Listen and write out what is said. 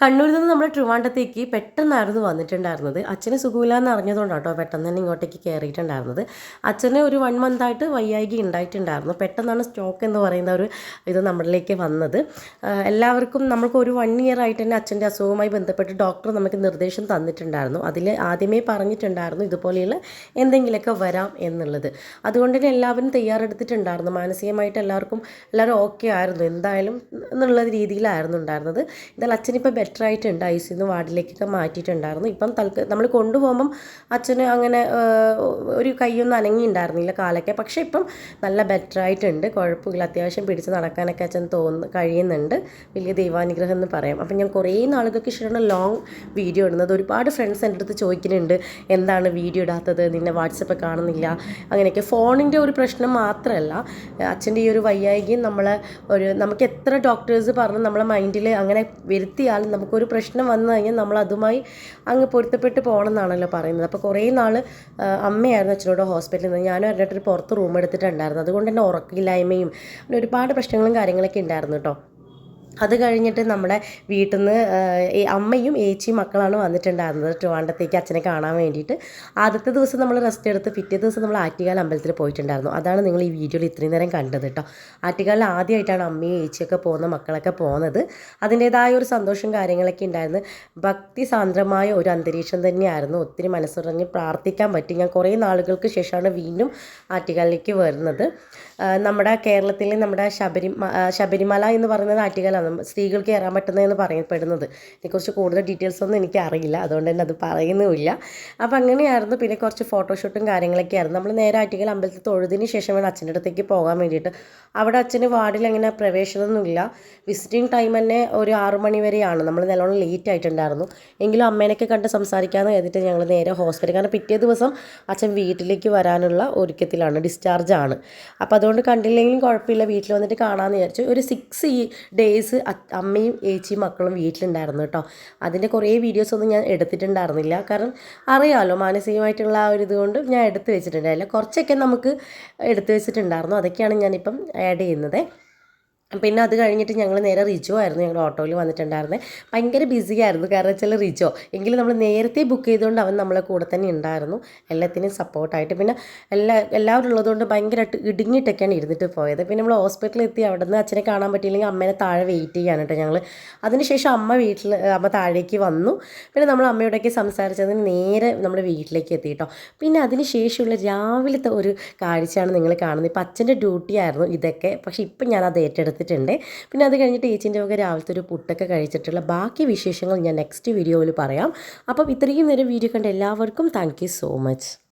കണ്ണൂരിൽ നിന്ന് നമ്മുടെ ട്രിവാണ്ടത്തേക്ക് പെട്ടെന്നായിരുന്നു വന്നിട്ടുണ്ടായിരുന്നത്. അച്ഛന് സുഖമില്ല എന്ന് അറിഞ്ഞതുകൊണ്ടാണ് കേട്ടോ പെട്ടെന്ന് തന്നെ ഇങ്ങോട്ടേക്ക് കയറിയിട്ടുണ്ടായിരുന്നത് അച്ഛന് ഒരു വൺ മന്തായിട്ട് വയ്യായിക ഉണ്ടായിട്ടുണ്ടായിരുന്നു. പെട്ടെന്നാണ് സ്റ്റോക്ക് എന്ന് പറയുന്ന ഒരു ഇത് നമ്മളിലേക്ക് വന്നത്. എല്ലാവർക്കും നമുക്ക് ഒരു വൺ ഇയർ ആയിട്ട് തന്നെ അച്ഛന്റെ അസുഖവുമായി ബന്ധപ്പെട്ട് ഡോക്ടർ നമുക്ക് നിർദ്ദേശം തന്നിട്ടുണ്ടായിരുന്നു. അതിൽ ആദ്യമേ പറഞ്ഞിട്ടുണ്ടായിരുന്നു ഇതുപോലെയുള്ള എന്തെങ്കിലുമൊക്കെ വരാം എന്നുള്ളത്. അതുകൊണ്ട് തന്നെ എല്ലാവരും തയ്യാറെടുത്തിട്ടുണ്ടായിരുന്നു. മാനസികമായിട്ട് എല്ലാവർക്കും എല്ലാവരും ഓക്കെ ആയിരുന്നു. എന്തായാലും എന്നുള്ള രീതിയിലായിരുന്നു ഉണ്ടായിരുന്നത്. എന്നാൽ അച്ഛനിപ്പോൾ ബെറ്റർ ആയിട്ടുണ്ട് ഐ സിന്ന് വാർഡിലേക്കൊക്കെ മാറ്റിയിട്ടുണ്ടായിരുന്നു. ഇപ്പം തൽക്ക നമ്മൾ കൊണ്ടുപോകുമ്പം അച്ഛന് അങ്ങനെ ഒരു കൈയൊന്നും അനങ്ങിയിട്ടുണ്ടായിരുന്നില്ല കാലൊക്കെ. പക്ഷേ ഇപ്പം നല്ല ബെറ്റർ ആയിട്ടുണ്ട്. കുഴപ്പമില്ല. അത്യാവശ്യം പിടിച്ച് നടക്കാനൊക്കെ അച്ഛൻ തോന്നുന്നു കഴിയുന്നുണ്ട്. വലിയ ദൈവാനുഗ്രഹം എന്ന് പറയാം. അപ്പം ഞാൻ കുറേ നാളുകൾക്ക് ഇഷ്ടമാണ് ലോങ് വീഡിയോ ഇടുന്നത്. ഒരുപാട് ഫ്രണ്ട്സ് എന്റെ അടുത്ത് ചോദിക്കുന്നുണ്ട് എന്താണ് വീഡിയോ ഇടാത്തത്? നിന്നെ വാട്സപ്പ് കാണുന്നില്ല? അങ്ങനെയൊക്കെ. ഫോണിന്റെ ഒരു പ്രശ്നം മാത്രമല്ല അച്ഛന്റെ ഈ ഒരു വയ്യായികയും നമ്മളെ ഒരു നമുക്ക് എത്ര ഡോക്ടേഴ്സ് പറഞ്ഞ് നമ്മളെ മൈൻഡിൽ അങ്ങനെ വരുത്തിയാലും നമുക്കൊരു പ്രശ്നം വന്നു കഴിഞ്ഞാൽ നമ്മൾ അതുമായി അങ്ങ് പൊരുത്തപ്പെട്ട് പോകണം എന്നാണല്ലോ പറയുന്നത്. അപ്പോൾ കുറേ നാൾ അമ്മയായിരുന്നു അച്ഛനോട് ഹോസ്പിറ്റലിൽ നിന്ന് ഞാനും അവരുടെ പുറത്ത് റൂം എടുത്തിട്ടുണ്ടായിരുന്നു അതുകൊണ്ട് തന്നെ ഉറക്കില്ലായ്മയും ഒരുപാട് പ്രശ്നങ്ങളും കാര്യങ്ങളൊക്കെ ഉണ്ടായിരുന്നു കേട്ടോ. അത് കഴിഞ്ഞിട്ട് നമ്മുടെ വീട്ടിൽ നിന്ന് അമ്മയും ഏച്ചിയും മക്കളാണ് വന്നിട്ടുണ്ടായിരുന്നത് ട്രിവാണ്ടത്തേക്ക് അച്ഛനെ കാണാൻ വേണ്ടിയിട്ട്. ആദ്യത്തെ ദിവസം നമ്മൾ റെസ്റ്റ് എടുത്ത് പിറ്റേ ദിവസം നമ്മൾ ആറ്റുകാൽ അമ്പലത്തിൽ പോയിട്ടുണ്ടായിരുന്നു. അതാണ് നിങ്ങൾ ഈ വീഡിയോയിൽ ഇത്രയും നേരം കണ്ടത് കേട്ടോ ആറ്റുകാലിൽ ആദ്യമായിട്ടാണ് അമ്മയും ഏച്ചിയൊക്കെ പോകുന്ന മക്കളൊക്കെ പോകുന്നത്. അതിന്റേതായ ഒരു സന്തോഷം കാര്യങ്ങളൊക്കെ ഉണ്ടായിരുന്നു. ഭക്തി സാന്ദ്രമായ ഒരു അന്തരീക്ഷം തന്നെയായിരുന്നു. ഒത്തിരി മനസ്സുറങ്ങി പ്രാർത്ഥിക്കാൻ പറ്റി. ഞാൻ കുറേ നാളുകൾക്ക് ശേഷമാണ് വീണ്ടും ആറ്റുകാലിലേക്ക് വരുന്നത്. നമ്മുടെ കേരളത്തിലെ നമ്മുടെ ശബരി ശബരിമല എന്ന് പറയുന്നത് ആറ്റുകാലാണ്. സ്ത്രീകൾക്ക് കയറാൻ പറ്റുന്നതെന്ന് പറയപ്പെടുന്നത്. ഇതിനെക്കുറിച്ച് കൂടുതൽ ഡീറ്റെയിൽസ് ഒന്നും എനിക്ക് അറിയില്ല അതുകൊണ്ട് തന്നെ അത് പറയുന്നുമില്ല. അപ്പോൾ അങ്ങനെയായിരുന്നു. പിന്നെ കുറച്ച് ഫോട്ടോഷൂട്ടും കാര്യങ്ങളൊക്കെ ആയിരുന്നു നമ്മൾ നേരെ ആറ്റുകാൽ അമ്പലത്തിൽ തൊഴുതിന് ശേഷം വേണം അച്ഛന്റെ അടുത്തേക്ക് പോകാൻ വേണ്ടിയിട്ട്. അവിടെ അച്ഛന് വാർഡിൽ അങ്ങനെ പ്രവേശനമൊന്നുമില്ല. വിസിറ്റിംഗ് ടൈം തന്നെ ഒരു ആറു മണി വരെയാണ്. നമ്മൾ നല്ലോണം ലേറ്റ് ആയിട്ടുണ്ടായിരുന്നു. എങ്കിലും അമ്മേനൊക്കെ കണ്ട് സംസാരിക്കാമെന്ന് കരുതിയിട്ട് ഞങ്ങൾ നേരെ ഹോസ്പിറ്റൽ കാരണം പിറ്റേ ദിവസം അച്ഛൻ വീട്ടിലേക്ക് വരാനുള്ള ഒരുക്കത്തിലാണ്. ഡിസ്ചാർജ് ആണ് അപ്പോൾ അതുകൊണ്ട് കണ്ടില്ലെങ്കിലും കുഴപ്പമില്ല. വീട്ടിൽ വന്നിട്ട് കാണാമെന്ന് വിചാരിച്ചു. ഒരു സിക്സ് ഡേയ്സ് അമ്മയും ഏച്ചിയും മക്കളും വീട്ടിലുണ്ടായിരുന്നു കേട്ടോ. അതിന്റെ കുറേ വീഡിയോസൊന്നും ഞാൻ എടുത്തിട്ടുണ്ടായിരുന്നില്ല. കാരണം അറിയാമല്ലോ മാനസികമായിട്ടുള്ള ആ ഒരു ഇതുകൊണ്ട് ഞാൻ എടുത്ത് വെച്ചിട്ടുണ്ടായില്ല കുറച്ചൊക്കെ നമുക്ക് എടുത്ത് വെച്ചിട്ടുണ്ടായിരുന്നു. അതൊക്കെയാണ് ഞാനിപ്പം ആഡ് ചെയ്യുന്നത്. പിന്നെ അത് കഴിഞ്ഞിട്ട് ഞങ്ങൾ നേരെ റിജോ ആയിരുന്നു ഞങ്ങൾ ഓട്ടോയിൽ വന്നിട്ടുണ്ടായിരുന്നത് ഭയങ്കര ബിസി ആയിരുന്നു. കാരണം വെച്ചാൽ റിജോ എങ്കിലും നമ്മൾ നേരത്തെ ബുക്ക് ചെയ്തുകൊണ്ട് അവൻ നമ്മളെ കൂടെ തന്നെ ഉണ്ടായിരുന്നു എല്ലാത്തിനും സപ്പോർട്ടായിട്ട് പിന്നെ എല്ലാ എല്ലാവരും ഉള്ളതുകൊണ്ട് ഭയങ്കരമായിട്ട് ഇടുങ്ങിയിട്ടൊക്കെയാണ് ഇരുന്നിട്ട് പോയത്. പിന്നെ നമ്മൾ ഹോസ്പിറ്റലിൽ എത്തി അവിടെ നിന്ന് അച്ഛനെ കാണാൻ പറ്റിയില്ലെങ്കിൽ അമ്മേനെ താഴെ വെയിറ്റ് ചെയ്യാൻ കേട്ടോ ഞങ്ങൾ അതിനുശേഷം അമ്മ വീട്ടിൽ അമ്മ താഴേക്ക് വന്നു. പിന്നെ നമ്മൾ അമ്മയോടൊക്കെ സംസാരിച്ചതിന് നേരെ നമ്മൾ വീട്ടിലേക്ക് എത്തി കേട്ടോ. പിന്നെ അതിനുശേഷമുള്ള രാവിലത്തെ ഒരു കാഴ്ചയാണ് നിങ്ങൾ കാണുന്നത്. ഇപ്പം അച്ഛന്റെ ഡ്യൂട്ടി ആയിരുന്നു ഇതൊക്കെ. പക്ഷേ ഇപ്പം ഞാൻ അത് ഏറ്റെടുത്തിട്ടുണ്ട് പിന്നെ അത് കഴിഞ്ഞിട്ട് ഏച്ചിന്റെ ഒക്കെ രാവിലത്തെ ഒരു പുട്ടൊക്കെ കഴിച്ചിട്ടുള്ള ബാക്കി വിശേഷങ്ങൾ ഞാൻ നെക്സ്റ്റ് വീഡിയോയിൽ പറയാം. അപ്പം ഇത്രയും നേരം വീഡിയോ കണ്ട എല്ലാവർക്കും താങ്ക് സോ മച്ച്